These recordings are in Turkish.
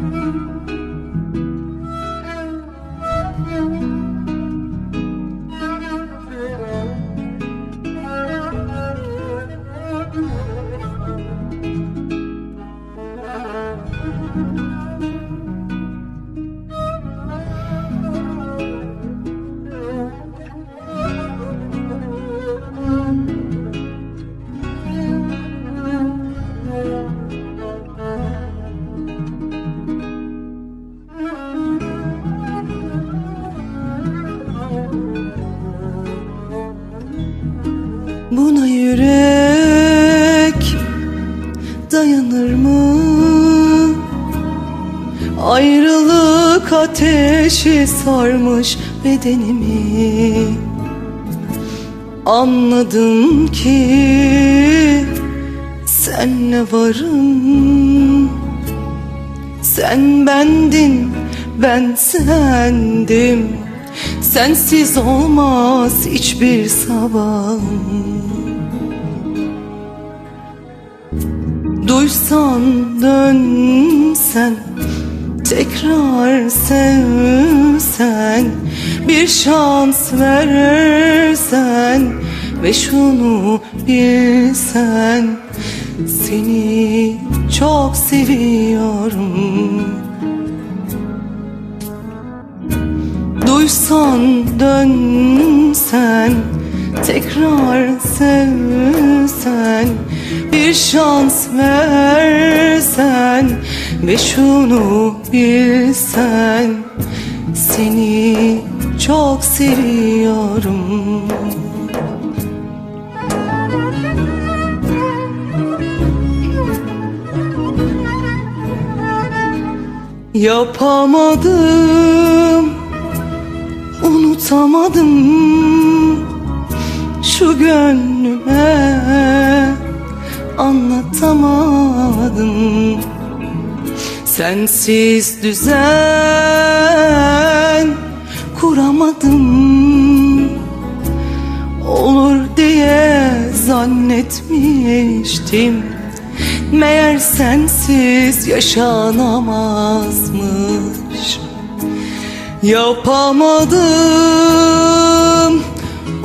Música dayanır mı? Ayrılık ateşi sarmış bedenimi. Anladım ki senle varım Sen bendin, ben sendim. Sensiz olmaz hiçbir sabahım Duysan dönsen Tekrar sevsen Bir şans versen Ve şunu bilsen Seni çok seviyorum. Duysan dönsen Tekrar sevsen Bir şans versen Ve şunu bilsen Seni çok seviyorum. Yapamadım Unutamadım Şu gönlüme Anlatamadım. Sensiz düzen Kuramadım. Olur diye zannetmiştim. Meğer sensiz yaşanamazmış. Yapamadım,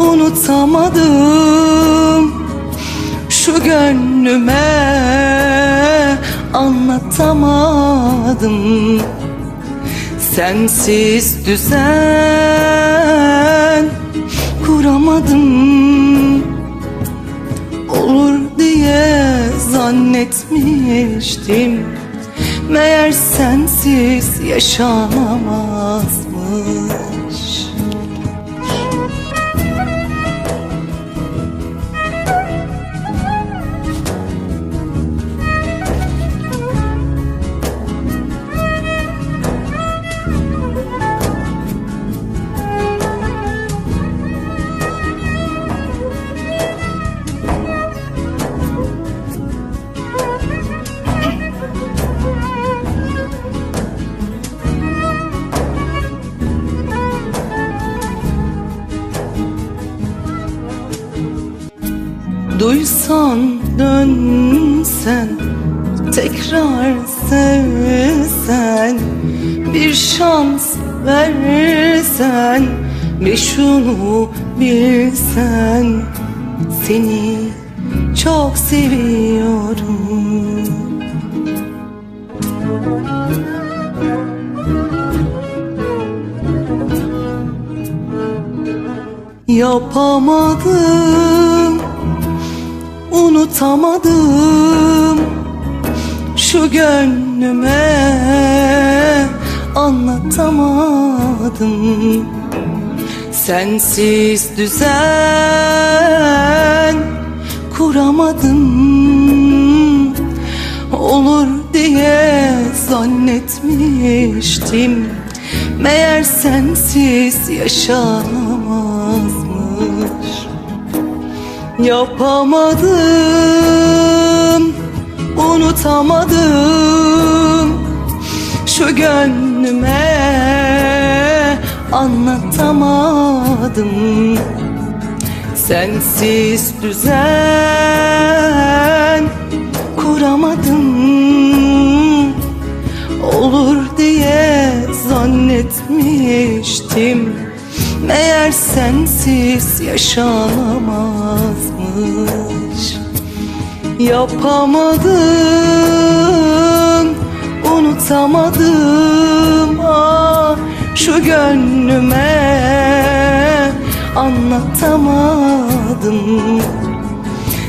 unutamadım. Şu gönlüme anlatamadım. Sensiz düzen kuramadım. Olur diye zannetmiştim. Meğer sensiz yaşanamazmış Duysan dönsen Tekrar sevsen Bir şans versen Ve şunu bilsen. Seni çok seviyorum. Yapamadım Unutamadım. Şu gönlüme Anlatamadım. Sensiz düzen Kuramadım. Olur diye zannetmiştim. Meğer sensiz yaşanamazmış Yapamadım, unutamadım. Şu gönlüme anlatamadım. Sensiz düzen kuramadım. Olur zannetmiştim Meğer sensiz yaşanamazmış. Yapamadım, unutamadım ah şu gönlüme anlatamadım.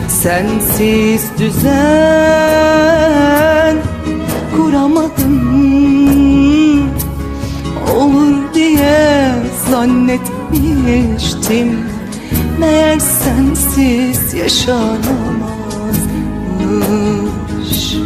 Sensiz düzen zannetmiştim Meğer sensiz yaşanamazmış